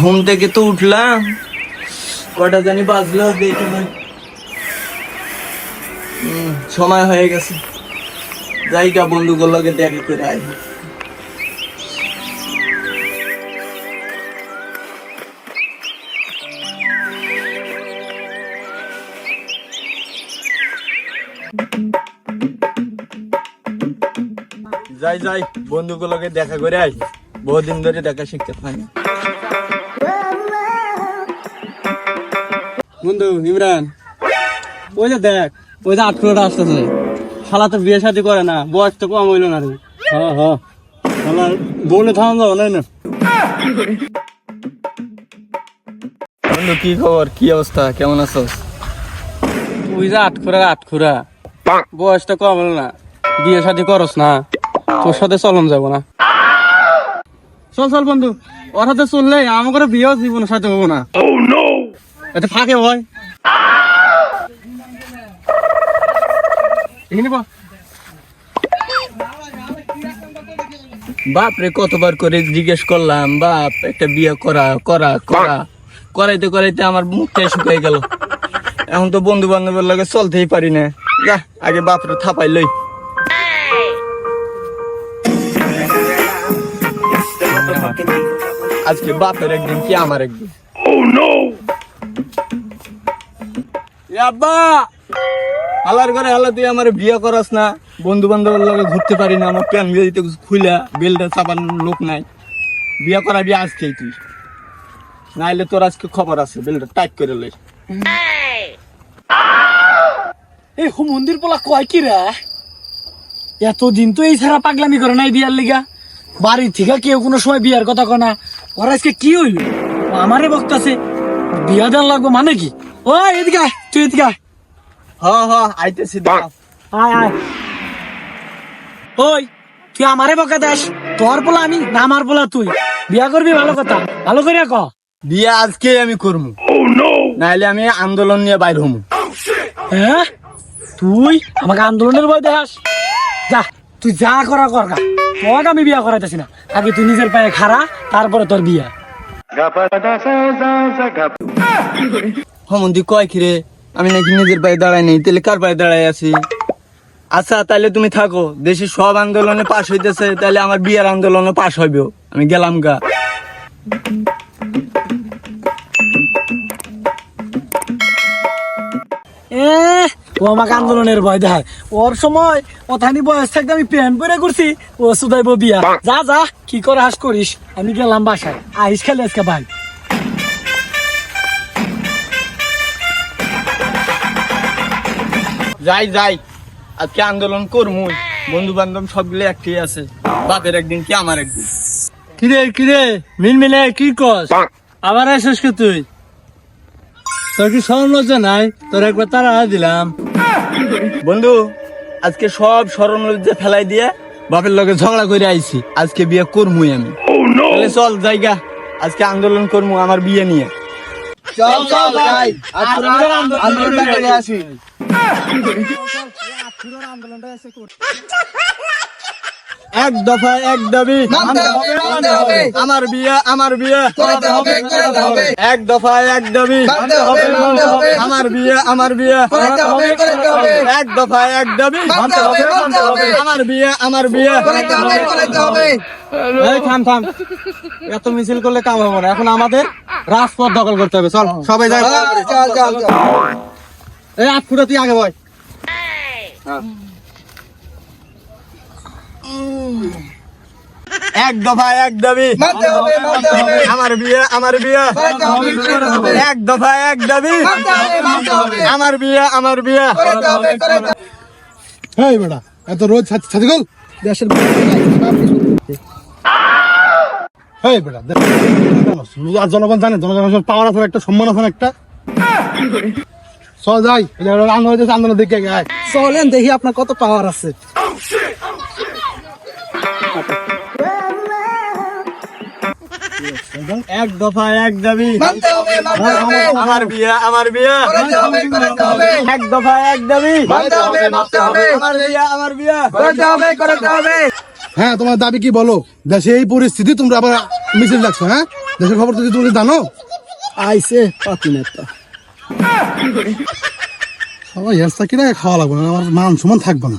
ঘুম থেকে তো উঠলাম। কটা জানি বাজলো, দেখে সময় হয়ে গেছে। যাইগা, বন্ধুগুলোকে দেখা করে আই যাই যাই, বন্ধুগুলোকে দেখা করে আই বহুদিন ধরে দেখা শিখতে পারি বন্ধু ইমরান। ওই যে দেখ ওই যে আঠেরোটা আসতেছে। শালা তো বিয়ে শাদি করে না বয়স তো কম হইল না রে। হ্যাঁ হ্যাঁ। শালা বলে থাম যাব নাই না? বন্ধু কি খবর? কি অবস্থা? কেমন আছো? তুই যে আটখুরা আটখুরা বয়স তো কম হলো না। বিয়ে শাদি করস না। তোর সাথে চলন যাব না। চল চল বন্ধু। ওর সাথে চললে আমার বিয়েও জীবনের সাথে হব না। এতে ফাঁকে হয়। এখানে বল বাপ রে কতবার করে জিজ্ঞেস করলাম বাপ একটা বিয়ে করা করা করা। করাইতে করাইতে আমার মুখটাই শুকাই গেল। এখন তো বন্ধু বান্ধবের লগে চলতেই পারি না। যা আগে বাপরে থাপাই লই। আজকে বাপের একদিন কি আমার একদিন? এ আব্বা! হালার করে হালা তুই আমার বিয়ে করাস না। বন্ধু বান্ধবের লগে ঘুরতে পারি না, আমার প্যান দিতে খুলা বেলটা চাপানোর লোক নাই। বিয়ে করাবি আজকেই তুই। নাইলে তোর আজকে খবর আছে বেলটা টাইট করে লই। এই হু, মন্দির পোলা কয় কি রে? এতদিন তো এই ছাড়া পাগলামি করে নাই বিয়ার লিগা। বাড়ি থেকে কেউ কোনো সময় বিয়ার কথা কনা ওরা আজকে কি হইল? আমারে বক্তাছে। বিয়া দেওয়ার লাগবো মানে কি? ও এদিকে আয়, তুই এদিকে আয়। হ হ আইতেছি দাঁড়া। আয় আয়। ওই তুই আমারে বকা দেস তোর পোলা আমি না আমার পোলা তুই। বিয়া করবি ভালো কথা ভালো করে ক। বিয়ে আজকে আমি করব নাইলে আমি আন্দোলন নিয়ে বাইর হমু। হ্যাঁ তুই আমাকে আন্দোলনের ভয় দেখাস? যা তুই যা করা কর গা। তোকে আমি বিয়া করাইতেছি না। আগে তুই নিজের পায়ে খাড়া তারপরে তোর বিয়া। হমন্দি কয় খিরে আমি নাকি নিজের পায়ে দাঁড়াই নেই, তাহলে কার পায়ে দাঁড়াই আছি? আচ্ছা তাহলে তুমি থাকো দেশের সব আন্দোলনে পাশ হইতেছে, তাহলে আমার বিয়ের আন্দোলনে পাশ হইবেও আমি গেলাম গা। এ, ও আমাকে আন্দোলনের ভয় দেখায়। ওর সময় ওথানি বয়স থাকতে আমি প্রেম করে করছি ও সুদাইব বিয়া। যা যা, কি করে হাস করিস? আমি গেলাম বাসায়। আইস খেলে আজকে ভাই। যাই যাই। আজকে আন্দোলন করমু বন্ধু বান্ধব সবগুলো একটি আছে। বাপের একদিন কি আমার একদিন? কিরে কিরে? মিল মিলে কি কস? আবার আসিস কি তুই? তোর কি স্মরণ লজ্জা নাই? তোর একবার তারা দিলাম। বন্ধু আজকে সব স্মরণ লজ্জা ফেলাই দিয়ে বাপের লগে ঝগড়া করে আইছি। আজকে বিয়ে করমুই আমি। তাহলে চল জায়গা আজকে আন্দোলন করমু আমার বিয়ে নিয়ে। চল চল যাই আন্দোলনটা করে আসি এক দফা এক দাবি আমার বিয়ে আমার বিয়ে। এক দফা এক দাবি। আমার বিয়ে আমার বিয়ে। এক দফা এক দাবি। আমার বিয়ে আমার বিয়ে। এই থাম থাম। এত মিছিল করলে কাম হবে না। এখন আমাদের রাজপথ দখল করতে হবে চল সবাই যাই। এই আট ফুটা তুই আগে বয়। এক দফা এক দাবি আমার বিয়ে আমার বিয়ে। এক দফা এক দাবি আমার বিয়ে আমার বিয়ে। এই বেটা এত রোজ ছাতি গল? দেশের এই বেটা আর জনগণ জানে জনগণ পাওয়ার আছে একটা সম্মান আছে একটা। চল যাই আন্দোলন হয়েছে আন্দোলন দেখে আগে চলেন দেখি আপনার কত পাওয়ার আছে। এক দফা এক দাবি। আমার বিয়ে আমার বিয়ে এক দফা এক দাবি। আমার বিয়ে আমার বিয়ে। হ্যাঁ তোমার দাবি কি বলো? দেশে এই পরিস্থিতি তোমরা আবার মিছিল রাখছো হ্যাঁ? দেশের খবর তো তুমি জানো? আইসে পাতি নেতা। সবাই হেসটা কিনা খাওয়া লাগবে না আমার মান সমান থাকবে না।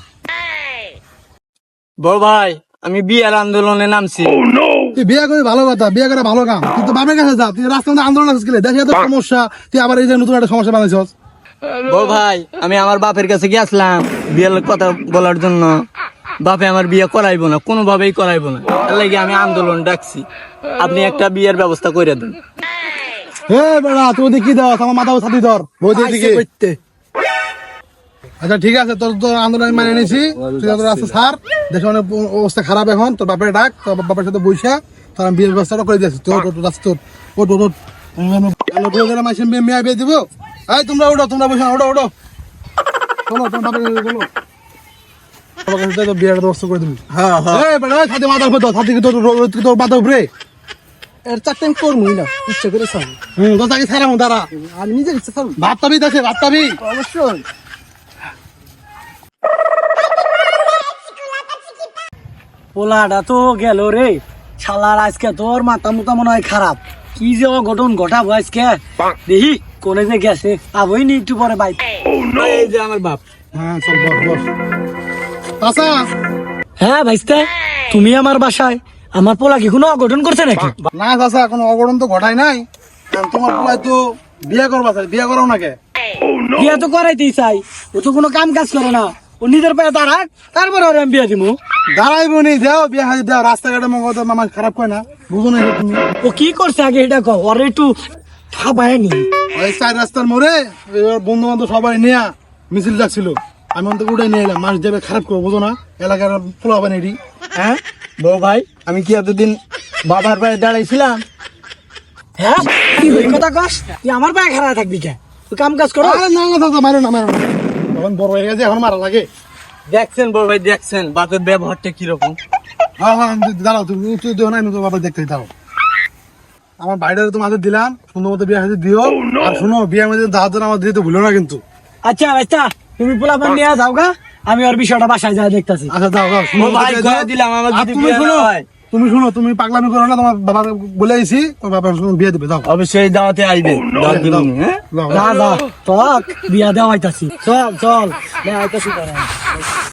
বড় ভাই আমি বিয়ার আন্দোলনে নামছি। তুই বিয়ে করে ভালো কথা বিয়ে করে ভালো কাম। কিন্তু বাপের কাছে যা তুই রাস্তার মধ্যে আন্দোলন আসছিস দেখে তো সমস্যা তুই আবার এই যে নতুন একটা সমস্যা বানাইছস। বড় ভাই আমি আমার বাপের কাছে গেছিলাম বিয়ের কথা বলার জন্য। বাপে আমার বিয়ে করাইবো না কোনোভাবেই করাইবো না। এর লাগি আমি আন্দোলন ডাকছি। আপনি একটা বিয়ের ব্যবস্থা করে দেন। হে বেড়া তুই ওদিকে কি দাও? আমার মাথা ছাতি ধর। বৌদি দিকে আচ্ছা ঠিক আছে তোর তোর আন্দোলন মানে নিছি। তুই তোর রাস্তা ছাড় দেখে অনেক অবস্থা খারাপ এখন। তোর বাপের ডাক তোর বাপের সাথে বইসা। তোর আমি বিয়ের ব্যবস্থাটা করে দিয়েছি। তোর তোর রাস্তা তোর ওট ওট আমরা মাসে মেয়ে মেয়ে বিয়ে দিব। এই তোমরা ওঠো তোমরা বসে ওঠো ওঠো চলো তোমার বাপের চলো। আমি ইচ্ছা ছাড়াবো দেখে ভাত অবশ্যই। পোলাটা তো গেল রে। শালার আজকে তোর মাথা মুতা মনে হয় খারাপ। কি যে অঘটন ঘটাবো আজকে। দেখি কোনে যে গেছে। আবই নি একটু পরে বাইক। এই যে আমার বাপ। হ্যাঁ চল বস বস। আচ্ছা হ্যাঁ ভাইস্তে তুমি আমার বাসায় আমার পোলা কি কোনো অঘটন করছে নাকি? না চাচা কোনো অঘটন তো ঘটাই নাই। তোমার পোলায় তো বিয়ে করবা স্যার বিয়ে করো নাকি? বিয়ে তো করাইতেই চাই। ও তো কোনো কাম কাজ করে না। ও নিজের পায়ে দাঁড়াক তারপরে ওর আমি বিয়ে দিব দাঁড়াইবো নি দেও বিয়ে হাজি দেও রাস্তাঘাটে মঙ্গ তো মামা খারাপ করে না। বুঝো না তুমি। ও কি করছে আগে এটা কও? ওর একটু খাবায় নি। ওই চার রাস্তার মোড়ে বন্ধু বান্ধব সবাই নিয়ে মিছিল ডাকছিল। আমি অন্তত উঠে নিয়ে এলাম। মানুষ যাবে খারাপ করব বুঝো না? এলাকার পোলা বানি এটি হ্যাঁ? বউ ভাই আমি কি এতদিন বাবার পায়ে দাঁড়াইছিলাম? হ্যাঁ? কি কথা কস। তুই আমার পায়ে খারাপ থাকবি কে? তুই কাম কাজ করো। আরে না না দাদা মারো না মারো এখন বড় হয়ে গেছে এখন মারা লাগে। দেখছেন বউ ভাই দেখছেন। বাপের ব্যবহারটা কীরকম? হ্যাঁ হ্যাঁ আমি- দাঁড়াও তুমি তুই দিও না আমি তোমার বাবা দেখতে দাও আমার বাইরে তোমাদের দিলাম সুন্দর মতো বিয়ে হাতে দিও। আর শোনো বিয়ে মধ্যে দাওয়াত আমার দিতে ভুলো না কিন্তু। আচ্ছা আচ্ছা। তুমি পোলা পান নিয়ে যাও গা আমি ওর বিষয়টা বাসায় যাই দেখতেছি আচ্ছা যাও যাও দিলাম আমার তুমি শুনো তুমি শুনো তুমি পাগলামি করো না তোমার বাবা বলে আইছি তোমার বাবা শুনো বিয়ে দেবে দাও অবশ্যই দাওয়াতে আইবে হ্যাঁ যা যা তক বিয়া দেওয়া হইতাছি চল চল আইতাছি।